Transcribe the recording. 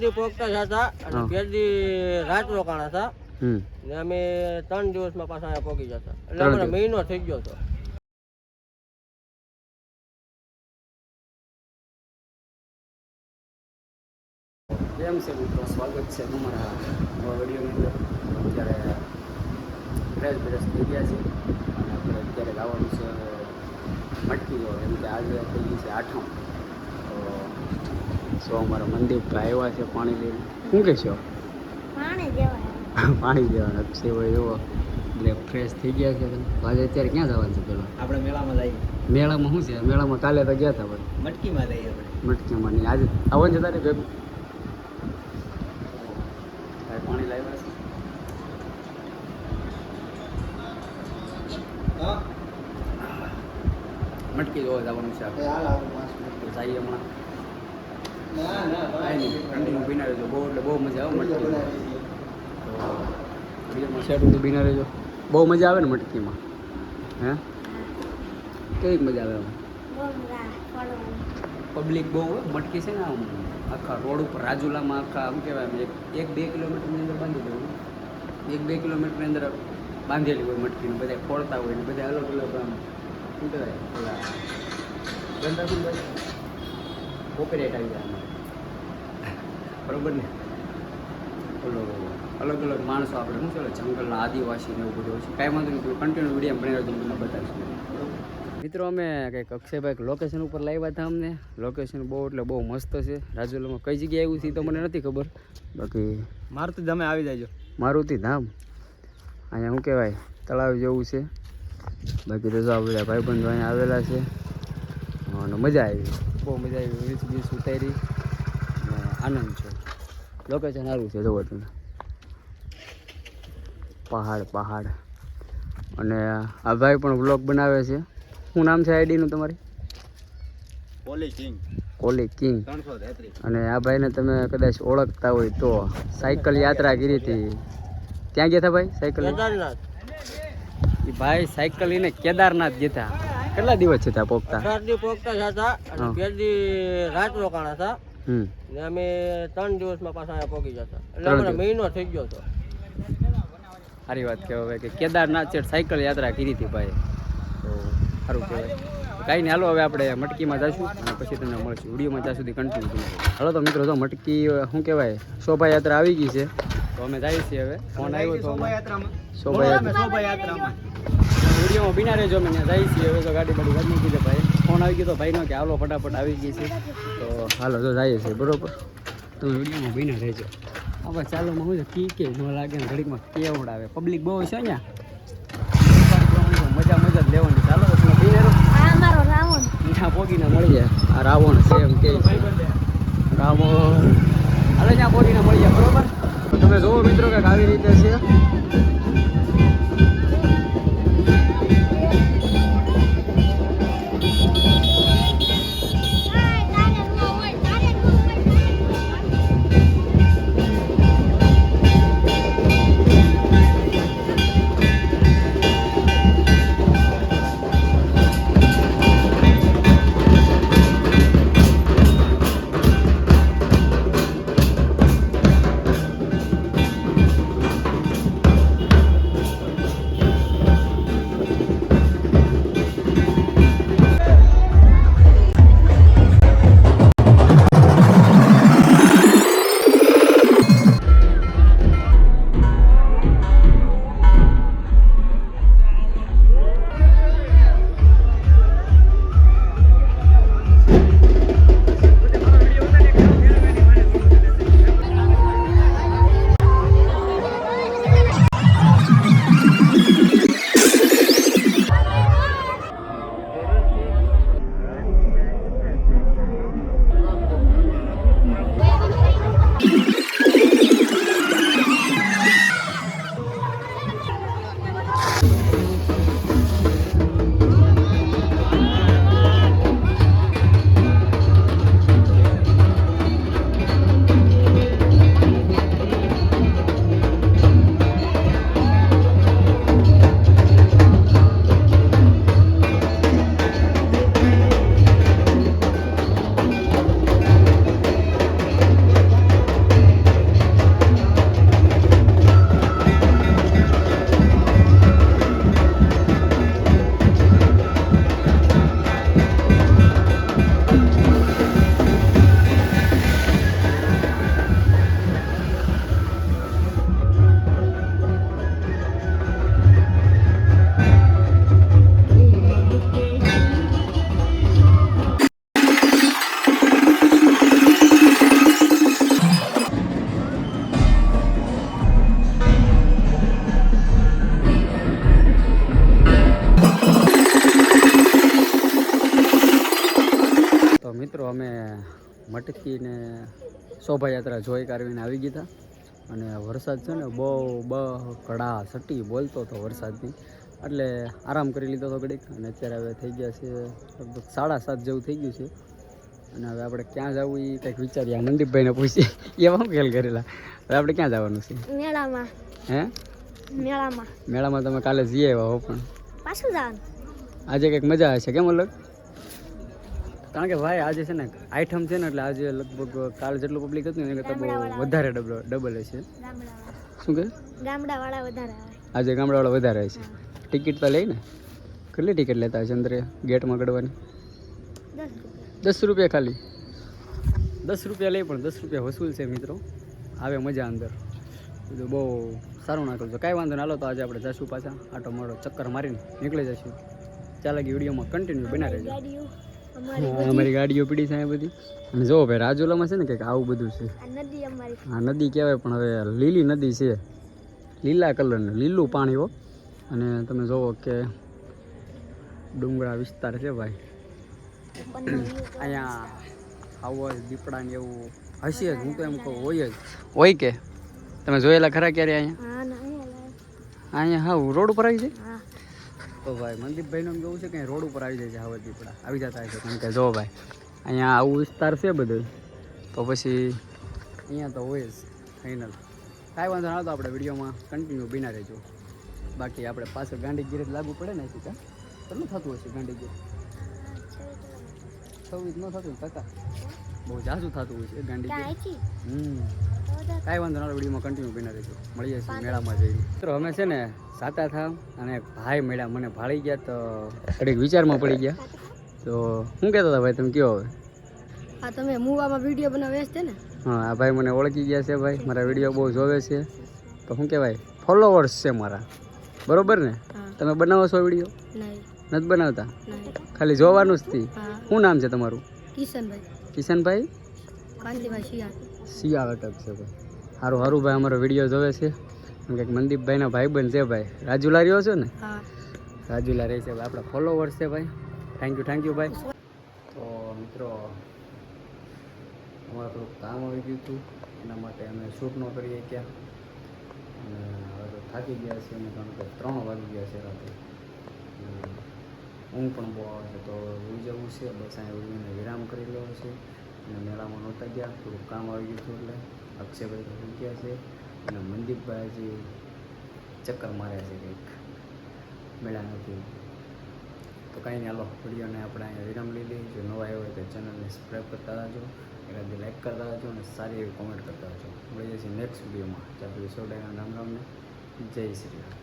દી પોગતા હતા અને હા. રાત રોકાણ હતા. ને અમે ત્રણ દિવસમાં પાછા અહીંયા જતા. એટલે અમારે દિવસ. મહિનો થઈ ગયો હતો. કેમ છે મિત્રો? સ્વાગત છે તમારા નવા વિડીયોની અંદર. અત્યારે ફ્રેશ બ્રેશ થઈ ગયા છે. અને આપણે અત્યારે લાવવાનું છે મટકી જો એમ કે આજે થઈ ગઈ છે આઠમ. સો અમારા મંદિરભાઈ આવ્યા છે પાણી લઈને. શું કહેશો છો? પાણી દેવાના છે ભાઈ એવો એટલે ફ્રેશ થઈ ગયા છે. આજે અત્યારે ક્યાં જવાનું છે પેલા? આપણે મેળામાં જઈએ. મેળામાં શું છે? મેળામાં કાલે તો ગયા હતા ભાઈ મટકીમાં જઈએ આપણે. મટકીમાં નહીં. આજે આવવાનું છે તારે ભેગું. પાણી લાવ્યા છે? મટકી જોવા જવાનું છે આપણે. જઈએ હમણાં. બીના રહેજો. બહુ એટલે બહુ મજા આવે મટકીમાં. શેર સુધી બીના રહેજો. બહુ મજા આવે ને મટકીમાં? હે? કેવી મજા આવે પબ્લિક બહુ મટકી છે ને આમ આખા રોડ ઉપર રાજુલામાં આખા આમ કહેવાય એક બે કિલોમીટરની અંદર બાંધી દેવું. એક બે કિલોમીટરની અંદર બાંધેલી હોય મટકીને. બધા ખોળતા હોય ને બધા અલગ અલગ આમ શું કહેવાય પેલા કોપીરાઇટ આવી જાય બરોબર ને? ઓલો અલગ અલગ માણસો આપણે શું ચાલે જંગલના આદિવાસી ને એવું બધું છે. કાંઈ વાંધો નહીં કન્ટિન્યુ વીડિયો બનાવી તમને બતાવીશું. મિત્રો અમે કંઈક અક્ષયભાઈ લોકેશન ઉપર લાવ્યા હતા અમને. લોકેશન બહુ એટલે બહુ મસ્ત છે. રાજુલામાં કઈ જગ્યાએ આવ્યું છે તો મને નથી ખબર. બાકી મારુતિ તો તમે આવી જાયજો મારુતિ ધામ. અહીંયા શું કહેવાય તળાવ જેવું છે. બાકી રજા બધા ભાઈબંધો અહીંયા આવેલા છે. અને મજા આવી. બહુ મજા આવી. રીલ્સ બીલ્સ ઉતારી. આનંદ છે. લોકેશન સારું છે જોવો તમે. પહાડ પહાડ. અને આ ભાઈ પણ વ્લોગ બનાવે છે. શું નામ છે આઈડીનું તમારી? પોલી કિંગ. કોલી કિંગ. અને આ ભાઈને તમે કદાચ ઓળખતા હોય તો સાયકલ યાત્રા કરી હતી. ક્યાં ગયા હતા ભાઈ સાયકલ? કેદારનાથ. એ ભાઈ સાયકલ એને કેદારનાથ ગયા હતા કેટલા દિવસ છે ત્યાં પોગતા? ચાર દિવસ પોગતા હતા અને બે રાત રોકાણા હતા. ને અમે ત્રણ દિવસમાં પાછા અહીંયા પહોંચી જતા. એટલે મહિનો થઈ ગયો હતો. સારી વાત કહેવાય કે કેદારનાથ છે સાયકલ યાત્રા કરી હતી ભાઈ તો સારું કહેવાય. કાંઈ નહીં હાલો હવે આપણે મટકીમાં જઈશું અને પછી તમને મળશું. વિડીયોમાં ત્યાં સુધી કન્ટિન્યુ હાલો તો મિત્રો જો મટકી શું કહેવાય શોભાયાત્રા આવી ગઈ છે. તો અમે જઈએ છીએ હવે. ફોન આવ્યો તો અમે- શોભાયાત્રા. શોભાયાત્રામાં. વિડીયોમાં બિના રહેજો અમે ત્યાં જઈએ છીએ. હવે તો ગાડી બાડી વાંચી કીધે ભાઈ. ફોન આવી ગયો તો ભાઈનો કે હાલો ફટાફટ આવી ગઈ છે. તો હાલો તો જઈએ છીએ બરોબર? તમે વિડીયોમાં બિના રહેજો. હવે ચાલો હું કી કે ન લાગે ને ઘડીકમાં કેવડ આવે. પબ્લિક બહુ છે અહીંયા. મજા મજા લેવાની. ચાલો તમે બિના રહો. રાવણ. પોગીને મળી જાય. આ રાવણ છે એમ કે રાવણ. હાલે ત્યાં પોગીને મળી જાય બરોબર? તો તમે જોવો મિત્રો કે આવી રીતે છે. મટકી ને શોભાયાત્રા જોઈ કાઢવીને આવી ગયા અને વરસાદ છે ને બહુ બ કડા સટી બોલતો હતો વરસાદની. એટલે આરામ કરી લીધો હતો ઘડીક. અને અત્યારે હવે થઈ ગયા છે લગભગ સાડા સાત જેવું થઈ ગયું છે. અને હવે આપણે ક્યાં જવું એ કંઈક વિચારીએ. મનદીપભાઈને પૂછીએ. એ શું ખેલ કરેલા. હવે આપણે ક્યાં જવાનું છે? મેળામાં. હે? મેળામાં. મેળામાં તમે કાલે જઈ આવ્યા હો પણ. પાછું જવાનું. આજે કંઈક મજા હશે કેમ અલગ? કારણ કે ભાઈ આજે છે ને આઈટમ છે ને એટલે આજે લગભગ કાલે જેટલું પબ્લિક હતું ને કરતાં બહુ વધારે ડબલ ડબલ હશે. શું કે ગામડાવાળા વધારે આવે. આજે ગામડાવાળા વધારે હશે. ટિકિટ તો લઈ ને. કેટલી ટિકિટ લેતા હશે અંદર ગેટમાં ગડવાની? દસ રૂપિયા. ખાલી? દસ રૂપિયા લઈ પણ દસ રૂપિયા વસૂલ છે મિત્રો. આવે મજા અંદર. બધું બહુ સારું નાખેલું છે. કાંઈ વાંધો ના હાલો તો આજે આપણે જશું પાછા. આટો મોટો ચક્કર મારીને નીકળી જશું. ચાલે કે વિડીયોમાં કન્ટિન્યુ બના રહેજો. અમારી ગાડીઓ પીડી છે બધી. અને જો ભાઈ રાજુલામાં છે ને કંઈક આવું બધું છે. આ નદી કહેવાય પણ હવે લીલી નદી છે. લીલા કલરનું લીલું પાણી હો. અને તમે જોવો કે ડુંગરા વિસ્તાર છે ભાઈ. અહીંયા આવો દીપડા ને એવું હશે જ હું તો એમ કહું હોય જ. હોય કે? તમે જોયેલા ખરા ક્યારે અહીંયા? અહીંયા હા રોડ ઉપર આવી જાય તો ભાઈ મનદીપભાઈનું જોવું છે કે રોડ ઉપર આવી જાય છે આવા દીપડા આવી જતા છે. કારણ કે જો ભાઈ અહીંયા આવું વિસ્તાર છે બધું તો પછી અહીંયા તો હોય જ ફાઇનલ કાંઈ વાંધો ના તો આપણે વિડીયોમાં કન્ટિન્યુ બિના રહેજો. બાકી આપણે પાછળ ગાંડીગીર જ લાગુ પડે ને સીધા કેટલું થતું હશે ગાંડીગીર છવ્વીસ ન થતું કાકા? બહુ જાજુ થતું હોય છે ગાંડી ગીર હમ. કાંઈ વાંધો ના વિડીયોમાં કન્ટિન્યુ બની રહેજો. મળીએ છીએ મેળામાં જઈને. મિત્રો અમે છે ને સાતા થા અને ભાઈ મેળા મને ભાળી ગયા તો થોડીક વિચારમાં પડી ગયા. તો શું કહેતા હતા ભાઈ તમે કયો હવે? હા તમે મુવામાં વીડિયો બનાવે છે ને? હા આ ભાઈ મને ઓળખી ગયા છે ભાઈ મારા વીડિયો બહુ જોવે છે. તો શું કહેવાય ફોલોવર્સ છે મારા. બરોબર ને? તમે બનાવો છો વીડિયો? નથી બનાવતા? ખાલી જોવાનું જ થી શું નામ છે તમારું? કિશનભાઈ. કિશનભાઈ? કાંતિભાઈ શિયાળ. શિયાળ અટક છે ભાઈ. સારું સારું ભાઈ અમારો વીડિયો જોવે છે. કેમ કે મનદીપભાઈના ભાઈબંધ છે ભાઈ. રાજુલા રહ્યો છો ને? રાજુલા રહે છે ભાઈ. આપણા ફોલોવર્સ છે ભાઈ. થેન્ક યુ થેન્ક યુ ભાઈ. તો મિત્રો અમારે થોડુંક કામ આવી ગયું હતું. એના માટે અમે શૂટ ન કરીએ ક્યાં. અને હવે તો થાકી ગયા છે અને કારણ કે ત્રણ વાગી ગયા છે રાતે. ઊંઘ પણ બહુ આવે છે તો ઉઈ જવું છે. બસ અહીંયા ઉઈને વિરામ કરી લેવો છે. અને મેળામાં નહોતા ગયા, થોડું કામ આવી ગયું હતું એટલે અક્ષયભાઈ ઉઈ ગયા છે. અને મનદીપભાઈ જે ચક્કર માર્યા છે કંઈક. મેળા નથી. તો કાંઈ નહીં, હાલો, વિડીયોને આપણે અહીંયા વિરામ લઈ જો નવા આવ્યો હોય તો ચેનલને સબસ્ક્રાઈબ કરતા રહેજો. એકાદી લાઈક કરતા રહેજો અને સારી એવી કોમેન્ટ કરતા રહેજો. મળીએ છીએ નેક્સ્ટ વિડીયોમાં. ત્યાં સુધી સૌ રામ રામને જય શ્રી રામ.